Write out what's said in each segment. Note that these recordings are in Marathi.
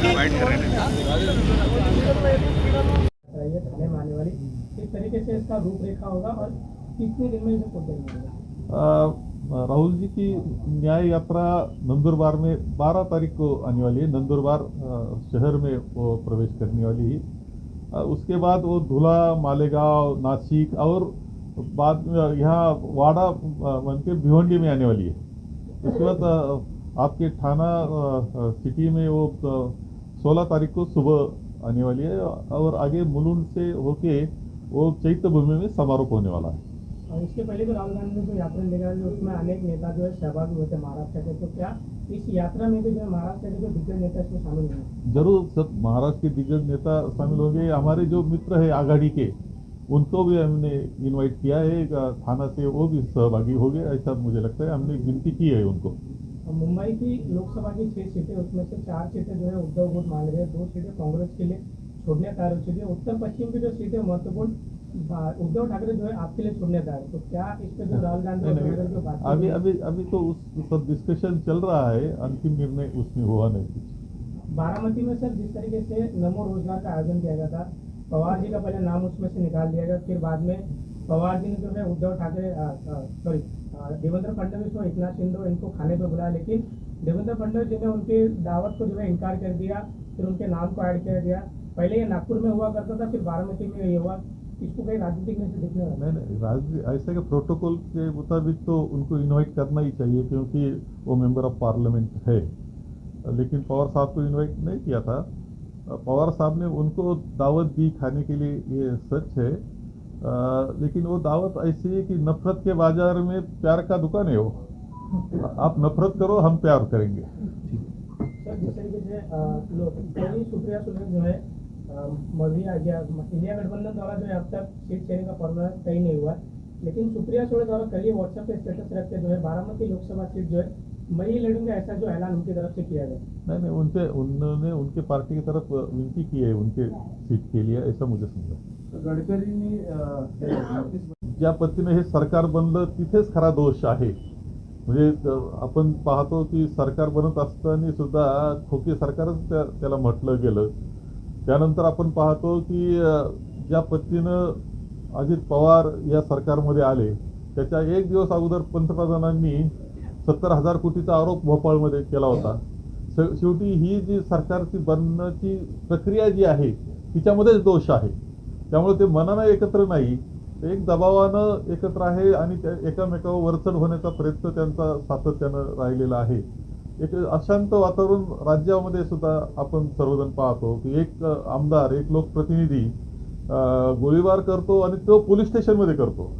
ज्वाइन कर रहे हैं। ये थाने में आने वाली। किस तरीके से इसका रूपरेखा होगा और कितने दिन में इसे पूर्ण राहुल जी की न्याय यात्रा नंदुरबार में 12 तारीख को आने वाली है। नंदुरबार शहर में वो प्रवेश करने वाली है। उसके बाद वो धुला मालेगांव नासिक और बाद में यहाँ वाड़ा बन के भिवंडी में आने वाली है। उसके बाद आपके थाना सिटी में वो सोलह तारीख को सुबह आने वाली है और आगे मुलुंड से होके वो चैत्य भूमि में समारोह होने वाला है। और इसके पहले भी राहुल गांधी ने जो यात्रा निकाली थी उसमें अनेक नेता जो है सहभागी हुए थे महाराष्ट्र के तो क्या इस यात्रा में भी जो है महाराष्ट्र के जो दिग्गज नेता इसमें शामिल हुए ज़रूर सब महाराष्ट्र के दिग्गज नेता शामिल होंगे। हमारे जो मित्र है आघाड़ी के उनको भी हमने इनवाइट किया है। थाना से वो भी सहभागी हो गए ऐसा मुझे लगता है। हमने विनती की है उनको। मुंबई की लोकसभा की छह सीटें उसमें से चार सीटें जो है उद्धव गुट मांग रहे हैं। दो सीटें कांग्रेस के लिए छोड़ने हो चुकी है उत्तर पश्चिम की जो सीटें महत्वपूर्ण उद्धव ठाकरे जो है आपके लिए छोड़ने है। तो क्या इस पर जो राहुल गांधी की अभी अभी अभी तो उस सब डिस्कशन चल रहा है। अंतिम निर्णय उसमें हुआ नहीं कुछ। बारामती में सर जिस तरीके से नमो रोज़गार का आयोजन किया गया था पवार जी का पहले नाम उसमें से निकाल दिया गया फिर बाद में पवार जी ने जो है उद्धव ठाकरे सॉरी देवेंद्र फडणवीस और एकनाथ शिंदे इनको खाने पे बुलाया, लेकिन देवेंद्र फडणवीस जी ने उनकी दावत को जो है इनकार कर दिया, फिर उनके नाम को ऐड कर दिया। पहले ये नागपुर में हुआ करता था, फिर बारामती में ये हुआ। इसको कहीं राजनीतिक में से दिखने लगा नहीं नहीं राज ऐसे के प्रोटोकॉल के मुताबिक तो उनको इन्वाइट करना ही चाहिए, क्योंकि वो मेंबर ऑफ़ पार्लियामेंट है। लेकिन पवार साहब को इन्वाइट नहीं किया था। पवार साहब ने उनको दावत दी खाने के लिए, ये सच है। लेकिन वो दावत ऐसी है कि नफरत के बाज़ार में प्यार का दुकान है वो। आप नफरत करो, हम प्यार करेंगे। जो है अब तक फॉर्मूला तय नहीं हुआ। लेकिन सुप्रिया सुले द्वारा कल ही व्हाट्सएप पे स्टेटस रख के जो है बारामती लोकसभा सीट जो है मैं ही लड़ूंगा ऐसा जो ऐलान उनकी तरफ से किया गया। नहीं नहीं उनके उन्होंने उनके पार्टी की तरफ विनती की है उनके सीट के लिए ऐसा मुझे समजा गडकरींनी अं, हे नोटीस ज्या पद्धतीने हे सरकार बनलं तिथेच खरा दोष आहे। म्हणजे आपण पाहतो की सरकार बनत असताना सुद्धा खोके सरकारच त्या त्याला म्हटलं गेलं. त्यानंतर आपण पाहतो की ज्या पद्धतीनं अजित पवार या सरकारमध्ये आले त्याच्या एक दिवस अगोदर पंतप्रधानांनी सत्तर हजार कोटीचा आरोप भोपाळमध्ये केला होता. शेवटी ही जी सरकारची बनण्याची प्रक्रिया जी आहे तिच्यामध्येच दोष आहे. त्यामुळे ते मनानं एकत्र नाही एक दबावानं एकत्र आहे आणि त्या एकामेकावर वरचढ होण्याचा प्रयत्न त्यांचा सातत्यानं राहिलेला आहे. एक अशांत वातावरण राज्यामध्ये सुद्धा आपण सर्वजण पाहतो की एक आमदार एक लोकप्रतिनिधी गोळीबार करतो आणि तो पोलीस स्टेशनमध्ये करतो.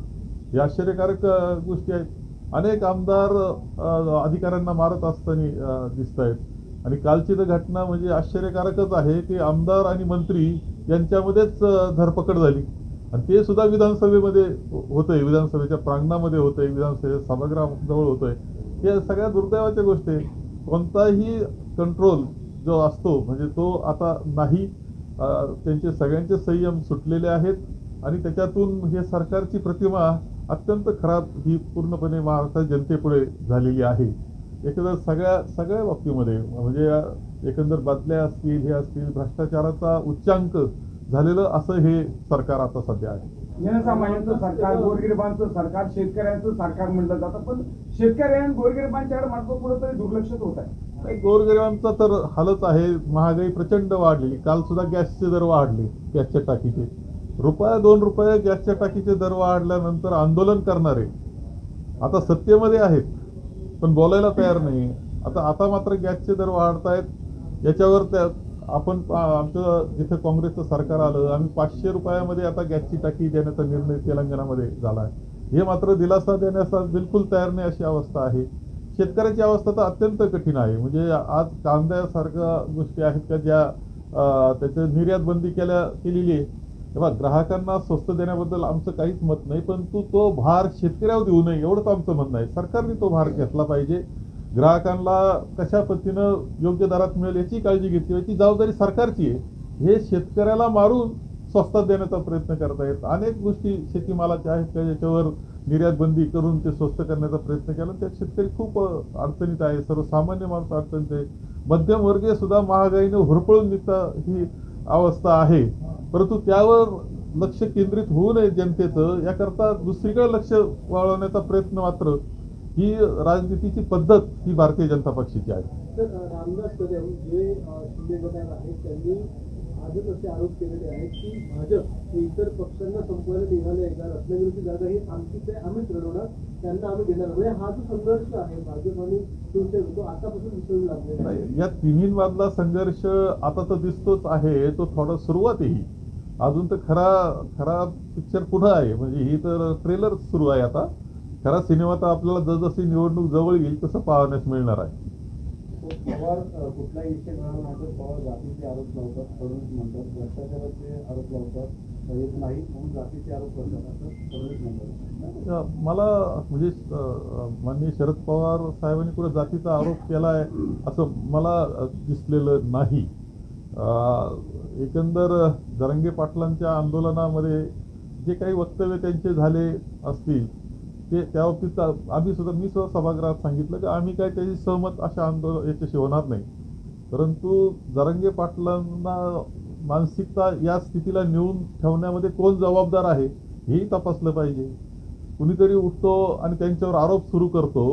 हे आश्चर्यकारक गोष्टी आहेत. अनेक आमदार अधिकाऱ्यांना मारत असताना दिसत आहेत आणि कालची तर घटना म्हणजे आश्चर्यकारकच आहे की आमदार आणि मंत्री यांच्यामध्येच धरपकड झाली. आणि ते सुद्धा विधानसभेमध्ये होतंय विधानसभेच्या प्रांगणामध्ये होतंय विधानसभेच्या सभागृहाजवळ होतंय. हे सगळ्या दुर्दैवाच्या गोष्टी कोणताही कंट्रोल जो असतो म्हणजे तो आता नाही. त्यांचे सगळ्यांचे संयम सुटलेले आहेत. आणि त्याच्यातून हे सरकारची प्रतिमा अत्यंत खराब ही पूर्णपणे महाराष्ट्र जनतेपुढे झालेली आहे. एकंदर सगळ्या सगळ्या बाबतीमध्ये म्हणजे एकंदर बदल्या असतील हे असतील भ्रष्टाचाराचा उच्चांक झालेलं असं हे सरकार आता सध्या आहे. जनसामान्यांचं सरकार गोरगरिबांचं सरकार शेतकऱ्यांचं सरकार म्हटलं जातं. पण शेतकरी आणि गोरगरिबांच्याकडे मात्र कुठंतरी दुर्लक्षच होत आहे. गोरगरिबांचा तर हालच आहे. महागाई प्रचंड वाढलेली. काल सुद्धा गॅसचे दर वाढले गॅसच्या टाकीचे. रुपया दोन रुपये गॅसच्या टाकीचे दर वाढल्यानंतर आंदोलन करणारे. आता सत्तेमध्ये आहेत पण बोलायला तयार नाही आता आता मात्र गॅसचे दर वाढतायत. याच्यावर त्या आपण आमचं जिथे काँग्रेसचं सरकार आलं आम्ही पाचशे रुपयामध्ये आता गॅसची टाकी देण्याचा निर्णय तेलंगणामध्ये झाला आहे हे मात्र दिलासा देण्याचा बिलकुल तयार नाही अशी अवस्था आहे. शेतकऱ्याची अवस्था तर अत्यंत कठीण आहे. म्हणजे आज कांद्यासारख्या गोष्टी आहेत का ज्या त्याचं निर्यात बंदी केल्या केलेली आहे. तेव्हा ग्राहकांना स्वस्त देण्याबद्दल आमचं काहीच मत नाही परंतु तो भार शेतकऱ्यावर देऊ नये एवढंच आमचं म्हणणं आहे. सरकारने तो भार घेतला पाहिजे. ग्राहकांना कशा पद्धतीनं योग्य दरात मिळेल याची काळजी घेतली याची जबाबदारी सरकारची आहे. हे शेतकऱ्याला मारून स्वस्तात देण्याचा प्रयत्न करत आहेत अनेक गोष्टी शेतीमालाच्या आहेत का ज्याच्यावर निर्यात बंदी करून ते स्वस्त करण्याचा प्रयत्न केला. त्यात शेतकरी खूप अडचणीत आहे. सर्वसामान्य माणसं अडचणीत आहे. मध्यमवर्गीय सुद्धा महागाईने होरपळून निघता ही अवस्था आहे. परंतु त्यावर लक्ष केंद्रित होऊ नये जनतेचं याकरता दुसरीकडे लक्ष वळवण्याचा प्रयत्न मात्र ही राजनीतीची पद्धत ही भारतीय जनता पक्षाची आहे. तर अ, रामदास कदम जे अ, शिंदे गटात आहेत त्यांनी आजच असे आरोप केलेले आहेत की भाजप हे इतर पक्षांना संपवायला निघाले आहे. का रत्नागिरीची जागा ही आमचीच आहे आम्हीच लढवणार त्यांना आम्ही देणार. म्हणजे हा जो संघर्ष आहे भाजप आणि शिवसेना तो आतापासून दिसून लागलेला आहे. या तिन्हींमधला संघर्ष आता तर दिसतोच आहे तो थोडा सुरुवात आहे. ही अजून तर खरा खरा पिक्चर पुढं आहे? म्हणजे ही तर ट्रेलर सुरू आहे आता. खरा सिनेमा तर आपल्याला जसजशी निवडणूक जवळ येईल तसं पाहण्यास मिळणार आहे. मला म्हणजे माननीय शरद पवार साहेबांनी कुठे जातीचा आरोप केला आहे असं मला दिसलेलं नाही. एकंदर जरंगे पाटलांच्या आंदोलनामध्ये जे काही वक्तव्य त्यांचे झाले असतील ते त्या बाबतीत आम्ही सुद्धा मी सुद्धा सभागृहात सांगितलं की आम्ही काय त्याची सहमत अशा आंदोलन याच्याशी होणार नाही. परंतु जरंगे पाटलांना मानसिकता या स्थितीला नेऊन ठेवण्यामध्ये कोण जबाबदार आहे हेही तपासलं पाहिजे. कुणीतरी उठतो आणि त्यांच्यावर आरोप सुरू करतो.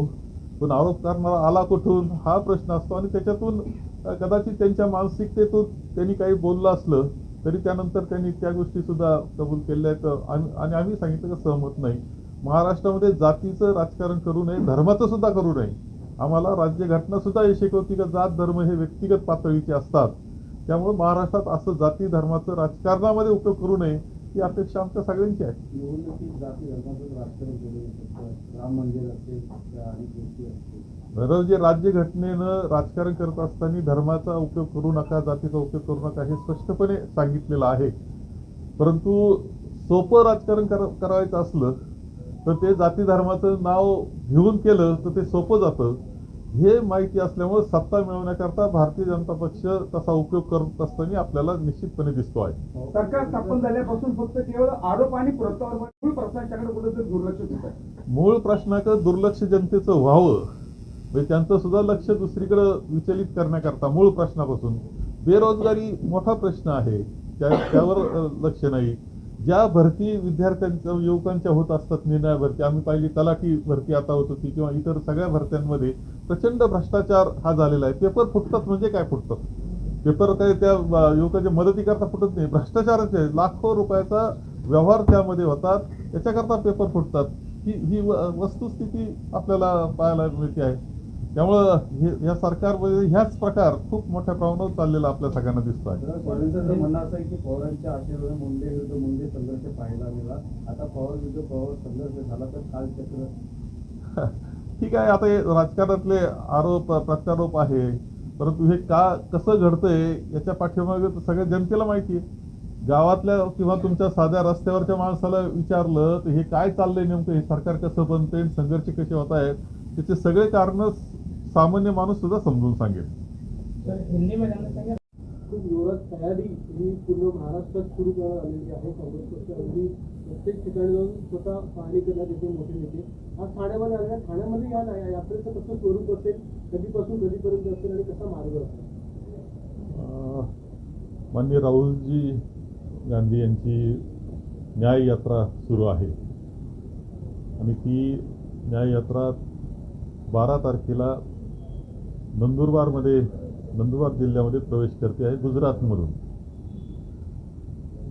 पण आरोप करणारा आला कुठून? हा प्रश्न असतो. आणि त्याच्यातून कदाचित त्यांच्या मानसिकतेतून त्यांनी काही बोललं असलं तरी त्यानंतर त्यांनी त्या गोष्टी सुद्धा कबूल केल्या आहेत. आणि आणि आम्ही सांगितलं की सहमत नाही. महाराष्ट्रामध्ये जातीचं राजकारण करू नये धर्माचं सुद्धा करू नये. आम्हाला राज्यघटना सुद्धा हे शिकवती का जात धर्म हे व्यक्तिगत पातळीचे असतात. त्यामुळे महाराष्ट्रात असं जाती धर्माचं राजकारणामध्ये उपयोग करू नये. ही अपेक्षा आमच्या सगळ्यांची आहे. निवडणुकीत जाती धर्माचं राजकारण केलं जातं. राम मंदिर असेल त्या अनेक गोष्टी असतील बरं जे राज्यघटनेनं राजकारण करत असताना धर्माचा उपयोग करू नका जातीचा उपयोग करू नका हे स्पष्टपणे सांगितलेलं आहे. परंतु सोपं राजकारण कर करायचं असलं तर ते जाती धर्माचं नाव घेऊन केलं तर ते सोपं जातं. हे माहिती असल्यामुळे सत्ता मिळवण्याकरता भारतीय जनता पक्ष तसा उपयोग करत असताना आपल्याला निश्चितपणे दिसतो आहे. सरकार स्थापन झाल्यापासून फक्त केवळ आरोप आणि मूळ प्रश्नांच्याकडे कुठेतरी दुर्लक्ष होत आहे. मूळ प्रश्नाकडे दुर्लक्ष जनतेचं व्हावं म्हणजे त्यांचं सुद्धा लक्ष दुसरीकडे विचलित करण्याकरता मूळ प्रश्नापासून. बेरोजगारी मोठा प्रश्न आहे. त्या त्यावर लक्ष नाही. ज्या भरती विद्यार्थ्यांच्या युवकांच्या होत असतात निर्णय भरती आम्ही पाहिली तलाठी भरती आता होत होती किंवा इतर सगळ्या भरत्यांमध्ये प्रचंड भ्रष्टाचार हा झालेला आहे. पेपर फुटतात म्हणजे काय फुटतात पेपर काही त्या युवकाच्या मदतीकरता फुटत नाही. भ्रष्टाचाराचे लाखो रुपयाचा व्यवहार त्यामध्ये होतात. त्याच्याकरता पेपर फुटतात. ही ही वस्तुस्थिती आपल्याला पाहायला मिळते आहे. त्यामुळं हे या सरकारमध्ये ह्याच प्रकार खूप मोठ्या प्रमाणावर चाललेला आपल्या सगळ्यांना दिसतो आहे तर फडणवीसांचं म्हणणं असं आहे की पवारांच्या आशेवर मुंडे विरुद्ध मुंडे संघर्ष पाहायला मिळाला. आता पवार विरुद्ध पवार संघर्ष झाला तर ठीक आहे आता हे राजकारणातले आरोप प्रत्यारोप आहे. परंतु हे का कसं घडतंय याच्या पाठीमागे सगळ्या जनतेला माहिती आहे. गावातल्या किंवा तुमच्या साध्या रस्त्यावरच्या माणसाला विचारलं तर हे काय चाललंय नेमकं? हे सरकार कसं बनतंय संघर्ष कसे होत आहेत त्याचे सगळे कारण सामान्य माणूस सुद्धा समजून सांगेल. तयारी ही पूर्ण महाराष्ट्रात सुरू करण्यात आलेली आहे. काँग्रेस पक्ष अगदी प्रत्येक ठिकाणी जाऊन स्वतः पाहणी करण्यात येते मोठे नेते. आज ठाण्यामध्ये आलेल्या ठाण्यामध्ये या यात्रेचं कसं स्वरूप असेल कधीपासून कधीपर्यंत असेल आणि कसा मार्ग असेल? माननीय राहुलजी गांधी यांची न्याय यात्रा सुरू आहे. आणि ती न्याय यात्रा बारा तारखेला नंदुरबारमध्ये नंदुरबार जिल्ह्यामध्ये प्रवेश करते आहे गुजरातमधून.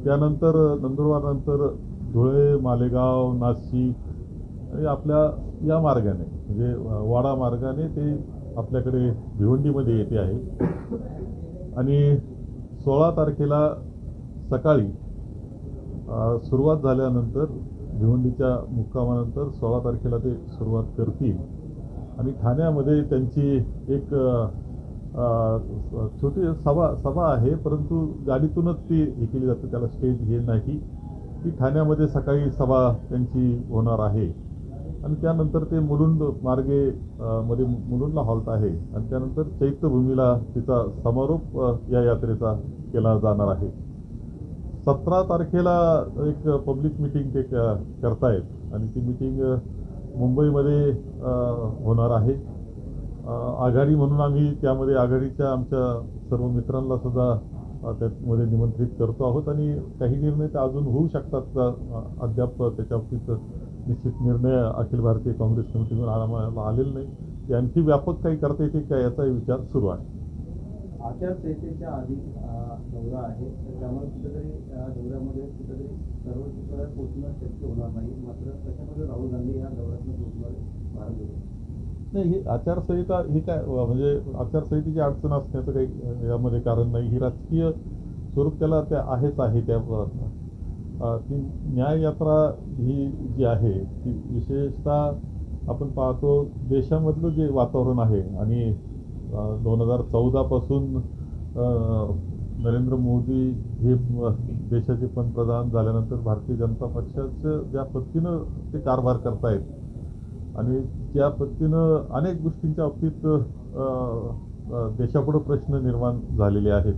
त्यानंतर नंदुरबारनंतर धुळे मालेगाव नाशिक आणि आपल्या या मार्गाने म्हणजे वाडा मार्गाने ते आपल्याकडे भिवंडीमध्ये येते आहे. आणि सोळा तारखेला सकाळी सुरुवात झाल्यानंतर भिवंडीच्या मुक्कामानंतर सोळा तारखेला ते सुरुवात करतील. आणि ठाण्यामध्ये त्यांची एक छोटी सभा सभा आहे परंतु गाडीतूनच ती हे केली जाते त्याला स्टेज हे नाही. ती ठाण्यामध्ये सकाळी सभा त्यांची होणार आहे. आणि त्यानंतर ते मुलुंड मार्गे मध्ये मुलुंडला हॉल्ट आहे. आणि त्यानंतर चैत्यभूमीला तिचा समारोप या यात्रेचा केला जाणार आहे. सतरा तारखेला एक पब्लिक मिटिंग ते क- करतायत. आणि ती मिटिंग मुंबईमध्ये होणार आहे. आघाडी म्हणून आम्ही त्यामध्ये आघाडीच्या आमच्या सर्व मित्रांना सुद्धा त्यामध्ये निमंत्रित करतो आहोत आणि काही निर्णय तर अजून होऊ शकतात. अद्याप त्याच्या बाबतीत निश्चित निर्णय अखिल भारतीय काँग्रेस कमिटीकडून आम्हाला आलेला नाही. ते आणखी व्यापक काही करता येते का याचाही विचार सुरू आहे. आचारसंहितेच्या आधी दौरा आहे. तर त्यामुळे कुठेतरी या दौऱ्यामध्ये कुठेतरी सर्व ठिकाणी पोहोचणं शक्य होणार नाही. मात्र त्याच्यामध्ये राहुल गांधी या दौऱ्यातून पोहोचणार भारत नाही ही आचारसंहिता ही काय म्हणजे आचारसंहितेची अडचण असण्याचं काही यामध्ये कारण नाही. ही राजकीय स्वरूप त्याला त्या आहेच आहे त्या अ, ती न्याययात्रा ही जी आहे ती विशेषतः आपण पाहतो देशामधलं जे वातावरण आहे आणि दोन हजार चौदापासून नरेंद्र मोदी हे देशाचे पंतप्रधान झाल्यानंतर भारतीय जनता पक्षाचं ज्या पद्धतीनं ते कारभार करतायत आणि त्या पद्धतीनं अनेक गोष्टींच्या बाबतीत देशापुढं प्रश्न निर्माण झालेले आहेत.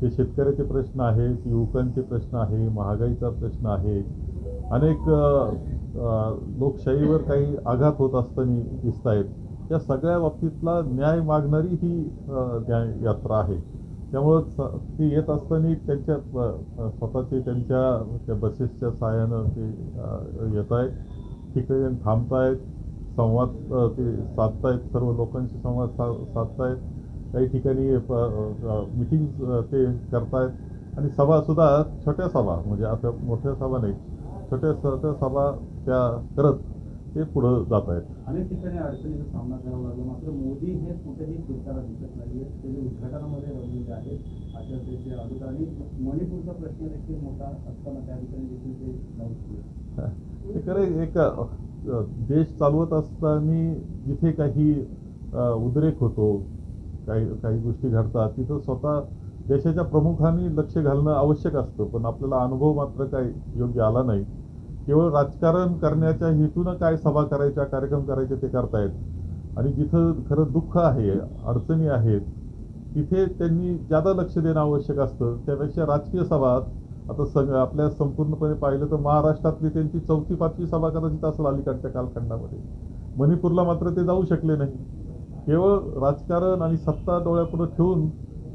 ते शेतकऱ्याचे प्रश्न आहेत युवकांचे प्रश्न आहे महागाईचा प्रश्न आहे. अनेक लोकशाहीवर काही आघात होत असताना दिसत आहेत या सगळ्या बाबतीतला न्याय मागणारी ही न्याय यात्रा आहे. त्यामुळं स- ते येत असताना त्यांच्या स्वतःचे त्यांच्या त्या बसेसच्या सहाय्यानं ते येत आहेत. ठिकाणी थांबतायत संवाद ते साधतायत सर्व लोकांशी संवाद सा साधतायत. काही ठिकाणी मिटिंग ते करतायत. आणि सभासुद्धा छोट्या सभा म्हणजे आता मोठ्या सभा नाही छोट्या छोट्या सभा त्या करत ते पुढं जात आहेत. अनेक ठिकाणी अडचणीचा सामना करावा लागला. मात्र मोदी हे कुठेही फिरताना दिसत नाहीये. ते जे उद्घाटनामध्ये रमलेले आहेत आचारसंहिते अगोदर आणि मणिपूरचा प्रश्न देखील मोठा असताना त्या ठिकाणी देखील ते जाऊ ते खरं एक देश चालवत असताना जिथे काही उद्रेक होतो काही काही गोष्टी घडतात तिथं स्वतः देशाच्या प्रमुखांनी लक्ष घालणं आवश्यक असतं. पण आपल्याला अनुभव मात्र काही योग्य आला नाही. केवळ राजकारण करण्याच्या हेतूनं काय सभा करायच्या कार्यक्रम करायचे ते करतायत. आणि जिथं खरं दुःख आहे अडचणी आहेत तिथे त्यांनी ज्यादा लक्ष देणं आवश्यक असतं त्यापेक्षा राजकीय सभा आता सग आपल्या संपूर्णपणे पाहिलं तर महाराष्ट्रातली त्यांची चौथी पाचवी सभा कदाचित असेल अलीकडच्या कालखंडामध्ये. मणिपूरला मात्र ते जाऊ शकले नाही. केवळ राजकारण आणि सत्ता डोळ्यापुढे ठेवून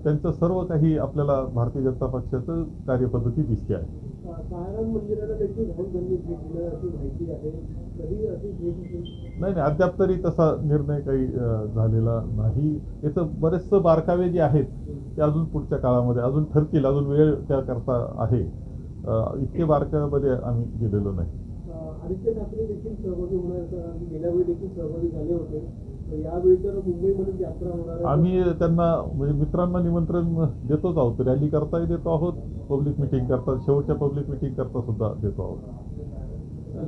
त्यांचं सर्व काही आपल्याला भारतीय जनता पक्षाचं कार्यपद्धती दिसते आहे. सायराम मंदिराला देखील राहुल गांधी भेट दिलं अशी माहिती आहे. कधी अशी भेट नाही नाही अद्याप तरी तसा निर्णय काही झालेला नाही. याचं बरेचसं बारकावे जे आहेत ते अजून पुढच्या काळामध्ये अजून ठरतील अजून वेळ त्याकरता आहे. इतके बारकाव्यामध्ये आम्ही गेलेलो नाही. आदित्य ठाकरे देखील सहभागी होणार गेल्या वेळी देखील सहभागी झाले होते. तर यावेळी तर मुंबईमध्ये यात्रा होणार आहे. आम्ही त्यांना म्हणजे मित्रांना निमंत्रण देतोच आहोत. रॅली करताही देतो आहोत. पब्लिक मिटिंग करता शेवटच्या पब्लिक मिटिंग करता सुद्धा देतो आहोत.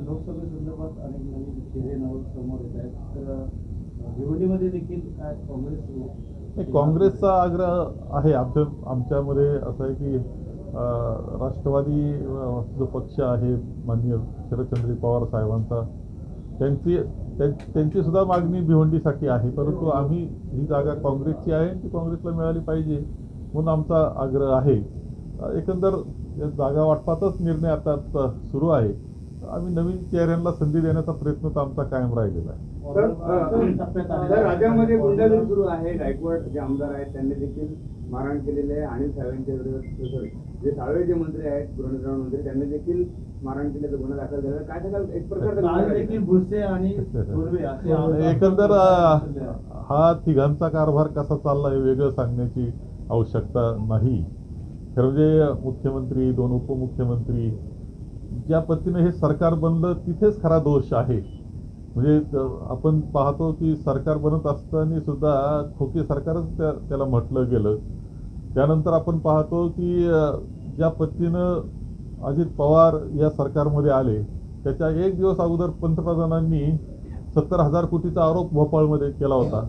लोकसभेसंदर्भात अनेक नवीन चेहरे नाव समोर येत आहेत. तर अं, भिवंडीमध्ये देखील काय काँग्रेस नाही, काँग्रेसचा आग्रह आहे. आमच्या आमच्यामध्ये असं आहे की राष्ट्रवादी जो पक्ष आहे माननीय शरदचंद्र पवार साहेबांचा त्यांची त्यांची सुद्धा मागणी भिवंडीसाठी आहे. परंतु आम्ही ही जागा काँग्रेसची आहे ती काँग्रेसला मिळाली पाहिजे म्हणून आमचा आग्रह आहे. एकंदर जागा वाटपातच निर्णय आता सुरू आहे. आम्ही नवीन चेहऱ्यांना संधी देण्याचा प्रयत्न तर आमचा कायम राहिलेला आहे. राज्यामध्ये गुंडागिरी सुरू आहे. गायकवाड जे आमदार आहेत त्यांनी देखील मारहाण केलेले आहे. आणि साहेबांच्या विरोधात जे साळवे जे मंत्री आहेत गृहनिर्माण मंत्री त्यांनी देखील मारहाण केल्याचा गुन्हा दाखल झाला. काय सांगाल एक प्रकारचा भुसे आणि एकंदर हा तिघांचा कारभार कसा चालला हे वेगळं सांगण्याची आवश्यकता नाही. खरं म्हणजे मुख्यमंत्री दोन उपमुख्यमंत्री ज्या पद्धतीने हे सरकार बनलं तिथेच खरा दोष आहे. म्हणजे आपण पाहतो की सरकार बनत असताना सुद्धा खोके सरकारच त्या त्याला म्हटलं गेलं. त्यानंतर आपण पाहतो की ज्या पद्धतीनं अजित पवार या सरकारमध्ये आले त्याच्या एक दिवस अगोदर पंतप्रधानांनी सत्तर हजार कोटीचा आरोप भोपाळमध्ये केला होता.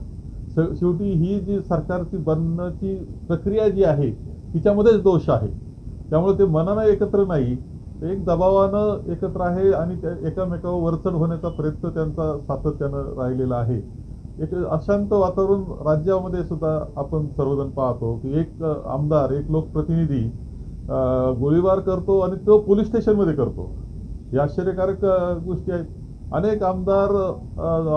शेवटी ही जी सरकारची बनण्याची प्रक्रिया जी आहे तिच्यामध्येच दोष आहे. त्यामुळे ते मनानं एकत्र नाही एक दबावानं एकत्र आहे आणि त्या एकामेकावर वरचढ होण्याचा प्रयत्न त्यांचा सातत्यानं राहिलेला आहे. एक अशांत वातावरण राज्यामध्ये सुद्धा आपण सर्वजण पाहतो की एक आमदार एक लोकप्रतिनिधी गोळीबार करतो आणि तो पोलीस स्टेशनमध्ये करतो. हे आश्चर्यकारक गोष्टी आहेत. अनेक आमदार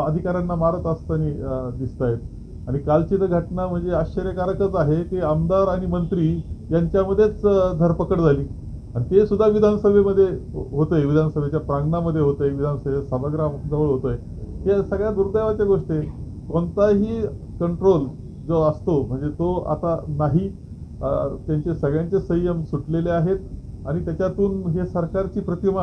अधिकाऱ्यांना मारत असताना दिसत आहेत आणि कालची तर घटना म्हणजे आश्चर्यकारकच आहे की आमदार आणि मंत्री यांच्यामध्येच धरपकड झाली. आणि ते सुद्धा विधानसभेमध्ये हो-, होतंय. विधानसभेच्या प्रांगणामध्ये होतंय. विधानसभेच्या सभागृहाजवळ होतंय. या सगळ्या दुर्दैवाच्या गोष्टी आहे कोणताही कंट्रोल जो असतो म्हणजे तो आता नाही त्यांचे सगळ्यांचे संयम सुटलेले आहेत आणि त्याच्यातून हे सरकारची प्रतिमा